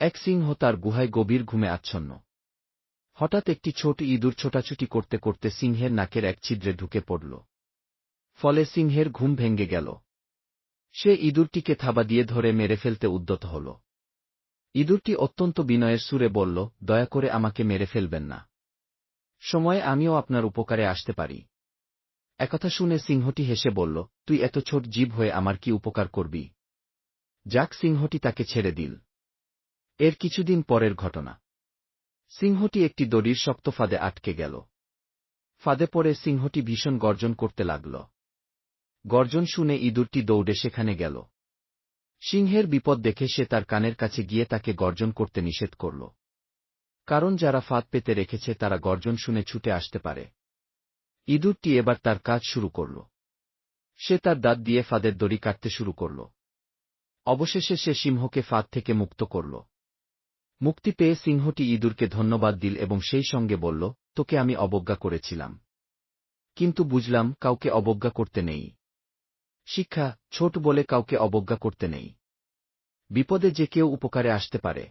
এক সিংহ তার গুহায় গভীর ঘুমে আচ্ছন্ন। হঠাৎ একটি ছোট ইঁদুর ছোটাছুটি করতে করতে সিংহের নাকের এক ছিদ্রে ঢুকে পড়ল। ফলে সিংহের ঘুম ভেঙ্গে গেল। সে ইঁদুরটিকে থাবা দিয়ে ধরে মেরে ফেলতে উদ্যত হল। ইঁদুরটি অত্যন্ত বিনয়ের সুরে বলল, দয়া করে আমাকে মেরে ফেলবেন না। সময়ে আমিও আপনার উপকারে আসতে পারি। একথা শুনে সিংহটি হেসে বলল, তুই এত ছোট জীব হয়ে আমার কি উপকার করবি? যাক, সিংহটি তাকে ছেড়ে দিল। এর কিছুদিন পরের ঘটনা। সিংহটি একটি দড়ির শক্ত ফাঁদে আটকে গেল। ফাঁদে পড়ে সিংহটি ভীষণ গর্জন করতে লাগল। গর্জন শুনে ইঁদুরটি দৌড়ে সেখানে গেল। সিংহের বিপদ দেখে সে তার কানের কাছে গিয়ে তাকে গর্জন করতে নিষেধ করল। কারণ যারা ফাঁদ পেতে রেখেছে তারা গর্জন শুনে ছুটে আসতে পারে। ইঁদুরটি এবার তার কাজ শুরু করল। সে তার দাঁত দিয়ে ফাঁদের দড়ি কাটতে শুরু করল। অবশেষে সে সিংহকে ফাঁদ থেকে মুক্ত করল। মুক্তি পেয়ে সিংহটি ইঁদুরকে ধন্যবাদ দিল এবং সেই সঙ্গে বলল, তোকে আমি অবজ্ঞা করেছিলাম। কিন্তু বুঝলাম কাউকে অবজ্ঞা করতে নেই। শিক্ষা, ছোট বলে কাউকে অবজ্ঞা করতে নেই। বিপদে যে কেউ উপকারে আসতে পারে।